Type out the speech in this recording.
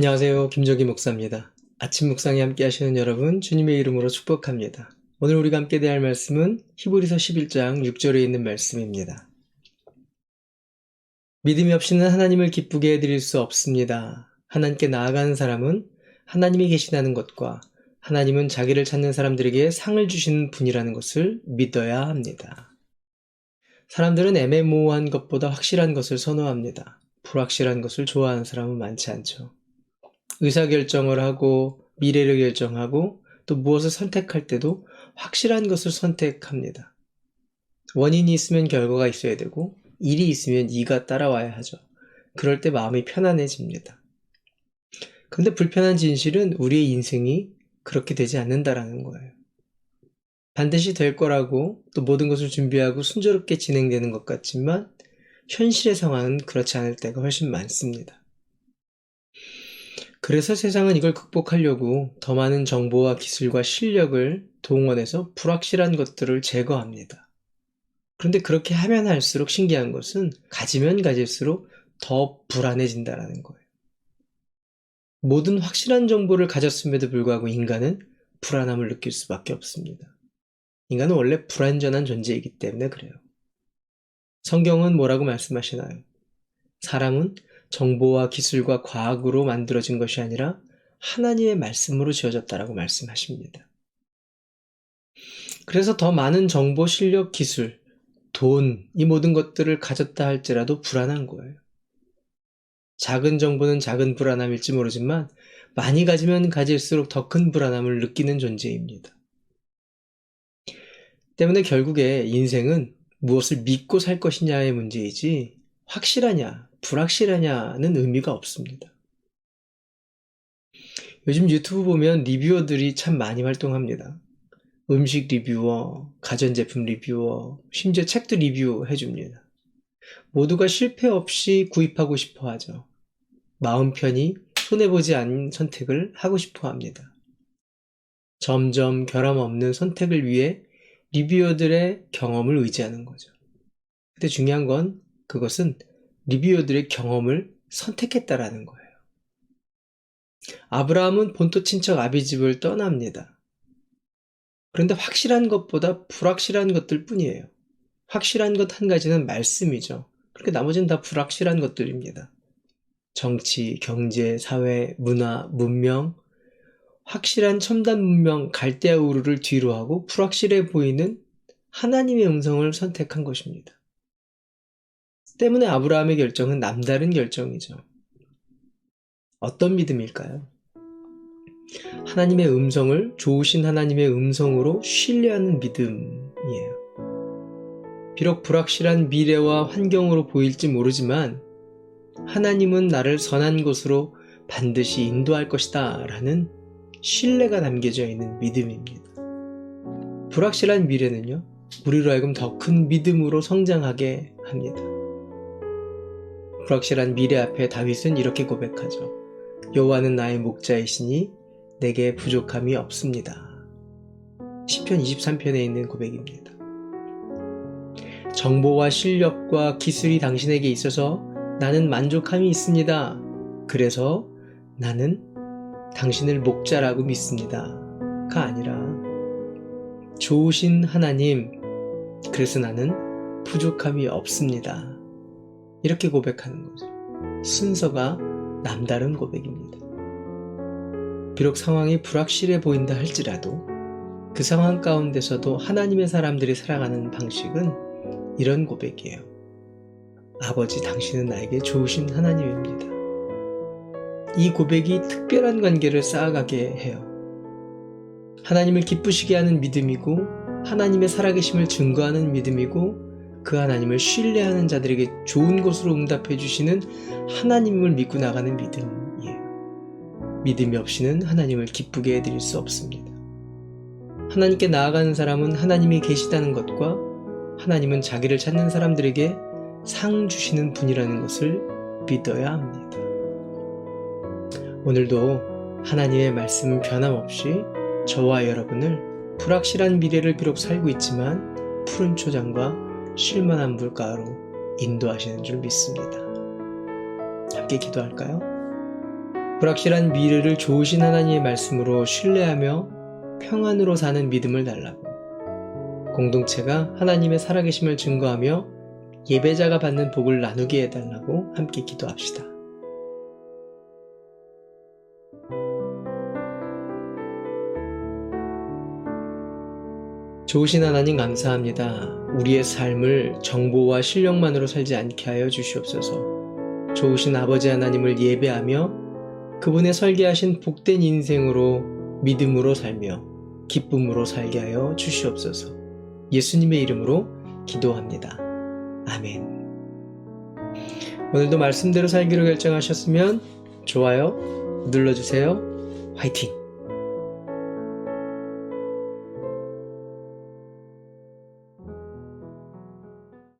안녕하세요. 김정기 목사입니다. 아침 묵상에 함께 하시는 여러분, 주님의 이름으로 축복합니다. 오늘 우리가 함께 대할 말씀은 히브리서 11장 6절에 있는 말씀입니다. 믿음이 없이는 하나님을 기쁘게 해드릴 수 없습니다. 하나님께 나아가는 사람은 하나님이 계시다는 것과 하나님은 자기를 찾는 사람들에게 상을 주시는 분이라는 것을 믿어야 합니다. 사람들은 애매모호한 것보다 확실한 것을 선호합니다. 불확실한 것을 좋아하는 사람은 많지 않죠. 의사결정을 하고 미래를 결정하고 또 무엇을 선택할 때도 확실한 것을 선택합니다. 원인이 있으면 결과가 있어야 되고 일이 있으면 이가 따라와야 하죠. 그럴 때 마음이 편안해집니다. 근데 불편한 진실은 우리의 인생이 그렇게 되지 않는다라는 거예요. 반드시 될 거라고 또 모든 것을 준비하고 순조롭게 진행되는 것 같지만 현실의 상황은 그렇지 않을 때가 훨씬 많습니다. 그래서 세상은 이걸 극복하려고 더 많은 정보와 기술과 실력을 동원해서 불확실한 것들을 제거합니다. 그런데 그렇게 하면 할수록 신기한 것은 가지면 가질수록 더 불안해진다는 거예요. 모든 확실한 정보를 가졌음에도 불구하고 인간은 불안함을 느낄 수밖에 없습니다. 인간은 원래 불완전한 존재이기 때문에 그래요. 성경은 뭐라고 말씀하시나요? 사람은 정보와 기술과 과학으로 만들어진 것이 아니라 하나님의 말씀으로 지어졌다라고 말씀하십니다. 그래서 더 많은 정보, 실력, 기술, 돈, 이 모든 것들을 가졌다 할지라도 불안한 거예요. 작은 정보는 작은 불안함일지 모르지만 많이 가지면 가질수록 더 큰 불안함을 느끼는 존재입니다. 때문에 결국에 인생은 무엇을 믿고 살 것이냐의 문제이지 확실하냐, 불확실하냐는 의미가 없습니다. 요즘 유튜브 보면 리뷰어들이 참 많이 활동합니다. 음식 리뷰어, 가전제품 리뷰어, 심지어 책도 리뷰해 줍니다. 모두가 실패 없이 구입하고 싶어 하죠. 마음 편히 손해보지 않은 선택을 하고 싶어 합니다. 점점 결함 없는 선택을 위해 리뷰어들의 경험을 의지하는 거죠. 근데 중요한 건 그것은 리뷰어들의 경험을 선택했다라는 거예요. 아브라함은 본토 친척 아비집을 떠납니다. 그런데 확실한 것보다 불확실한 것들 뿐이에요. 확실한 것 한 가지는 말씀이죠. 그렇게 나머지는 다 불확실한 것들입니다. 정치, 경제, 사회, 문화, 문명, 확실한 첨단 문명 갈대아 우르를 뒤로 하고 불확실해 보이는 하나님의 음성을 선택한 것입니다. 때문에 아브라함의 결정은 남다른 결정이죠. 어떤 믿음일까요? 하나님의 음성을 좋으신 하나님의 음성으로 신뢰하는 믿음이에요. 비록 불확실한 미래와 환경으로 보일지 모르지만 하나님은 나를 선한 곳으로 반드시 인도할 것이다 라는 신뢰가 담겨져 있는 믿음입니다. 불확실한 미래는요, 우리로 하여금 더 큰 믿음으로 성장하게 합니다. 불확실한 미래 앞에 다윗은 이렇게 고백하죠. 여호와는 나의 목자이시니 내게 부족함이 없습니다. 10편 23편에 있는 고백입니다. 정보와 실력과 기술이 당신에게 있어서 나는 만족함이 있습니다. 그래서 나는 당신을 목자라고 믿습니다.가 아니라 좋으신 하나님, 그래서 나는 부족함이 없습니다. 이렇게 고백하는 거죠. 순서가 남다른 고백입니다. 비록 상황이 불확실해 보인다 할지라도 그 상황 가운데서도 하나님의 사람들이 살아가는 방식은 이런 고백이에요. 아버지, 당신은 나에게 좋으신 하나님입니다. 이 고백이 특별한 관계를 쌓아가게 해요. 하나님을 기쁘시게 하는 믿음이고, 하나님의 살아계심을 증거하는 믿음이고, 그 하나님을 신뢰하는 자들에게 좋은 것으로 응답해 주시는 하나님을 믿고 나가는 믿음이에요. 믿음이 없이는 하나님을 기쁘게 해드릴 수 없습니다. 하나님께 나아가는 사람은 하나님이 계시다는 것과 하나님은 자기를 찾는 사람들에게 상 주시는 분이라는 것을 믿어야 합니다. 오늘도 하나님의 말씀 변함없이 저와 여러분을 불확실한 미래를 비록 살고 있지만 푸른 초장과 쉴만한 물가로 인도하시는 줄 믿습니다. 함께 기도할까요? 불확실한 미래를 좋으신 하나님의 말씀으로 신뢰하며 평안으로 사는 믿음을 달라고 공동체가 하나님의 살아계심을 증거하며 예배자가 받는 복을 나누게 해달라고 함께 기도합시다. 좋으신 하나님 감사합니다. 우리의 삶을 정보와 실력만으로 살지 않게 하여 주시옵소서. 좋으신 아버지 하나님을 예배하며 그분의 설계하신 복된 인생으로 믿음으로 살며 기쁨으로 살게 하여 주시옵소서. 예수님의 이름으로 기도합니다. 아멘. 오늘도 말씀대로 살기로 결정하셨으면 좋아요 눌러주세요. 화이팅!